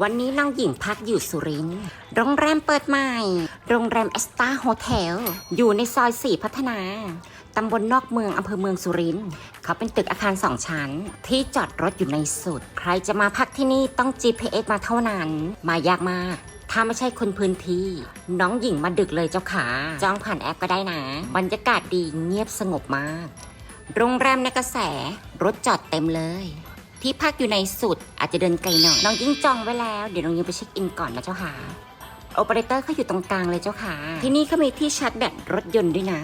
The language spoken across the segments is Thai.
วันนี้น้องหญิงพักอยู่สุรินทร์ โรงแรมเปิดใหม่ โรงแรมเอสตาโฮเทล อยู่ในซอยสี่พัฒนา ตำบลนอกเมืองอำเภอเมืองสุรินทร์ เขาเป็นตึกอาคารสองชั้น ที่จอดรถอยู่ในสุด ใครจะมาพักที่นี่ต้อง GPS มาเท่านั้น มายากมาก ถ้าไม่ใช่คนพื้นที่ น้องหญิงมาดึกเลยเจ้าขา จองผ่านแอปก็ได้นะ บรรยากาศดีเงียบสงบมาก โรงแรมในกระแส รถจอดเต็มเลย ที่พักอยู่ในสุดอาจจะเดินไกลหน่อยน้องยิ่งจองไว้แล้ว เดี๋ยวน้องยิ่งไปเช็คอินก่อนนะเจ้าค่ะโอเปอเรเตอร์เขาอยู่ตรงกลางเลยเจ้าค่ะ ที่นี่เขามีที่ชาร์จแบตรถยนต์ด้วยนะ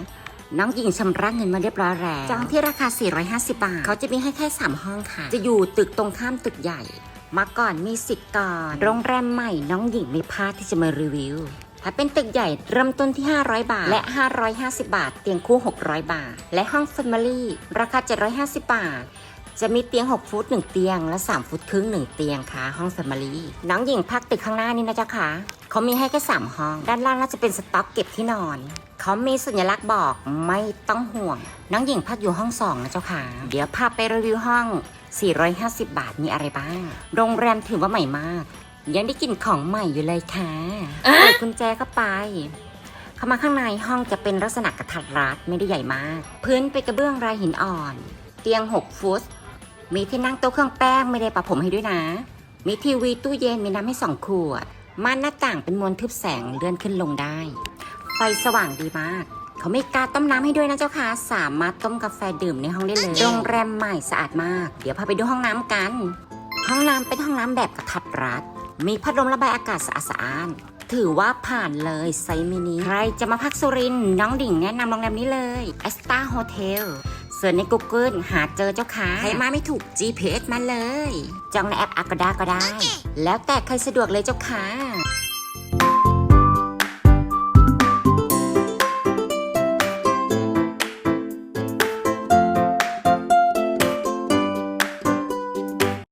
น้องหญิงชำระเงินมาเรียบร้อยแล้วจองที่ราคา 450 บาท เขาจะมีให้แค่ 3 ห้องค่ะ จะอยู่ตึกตรงข้ามตึกใหญ่ มาก่อนมีสิทธิ์ก่อน โรงแรมใหม่น้องหญิงไม่พลาดที่จะมารีวิว ถ้าเป็นตึกใหญ่เริ่มต้นที่ 500 บาท และ 550 บาท เตียงคู่ 600 บาท และห้อง Family ราคา 750 บาท จะมีเตียง 6 ฟุต 1 เตียง และ 3 ฟุตครึ่ง 1 เตียงค่ะ ห้อง Family น้องหญิงพักตึกข้างหน้านี่นะจ๊ะค่ะเขามีให้แค่ 3 ห้อง ด้านล่างน่าจะเป็นสต็อกเก็บที่นอน เขามีสัญลักษณ์บอกไม่ต้องห่วง น้องหญิงพักอยู่ห้อง 2 นะเจ้าค่ะ เดี๋ยวพาไปรีวิวห้อง 450 บาทมีอะไรบ้าง โรงแรมถือว่าใหม่มาก ยังได้กลินของใหม่อยู่เลยค่ะเปิดกุญแจเข้าไปเข้ามาข้างในห้องจะเป็นลักษณะกระทัดรัดไม่ได้ใหญ่มาก พื้นเป็นกระเบื้องลายหินอ่อน เตียง 6 ฟุต มีที่นั่งโต๊ะเครื่องแป้งไม่ได้ปะผมให้ด้วยนะ มีทีวีตู้เย็นมีน้ำให้สองขวดม่านหน้าต่างเป็นมวลทึบแสงเลื่อนขึ้นลงได้ ไฟสว่างดีมาก เขามีการต้มน้ำให้ด้วยนะเจ้าค่ะ สามารถต้มกาแฟดื่มในห้องได้เลย โรงแรมใหม่สะอาดมาก เดี๋ยวพาไปดูห้องน้ำกัน ห้องน้ำเป็นห้องน้ำแบบกระทัดรัด มีพัดลมระบายอากาศสะอาดสะอ้านถือว่าผ่านเลยไซมินิ ใครจะมาพักสุรินน้องดิ่งแนะนำโรงแรมนี้เลยเอสตาโฮ เสิร์ชใน Google หาเจอเจ้าค่ะใครมาไม่ถูก GPS มาเลย จองในแอป Agoda ก็ได้ แล้วแต่ใครสะดวกเลยเจ้าค่ะ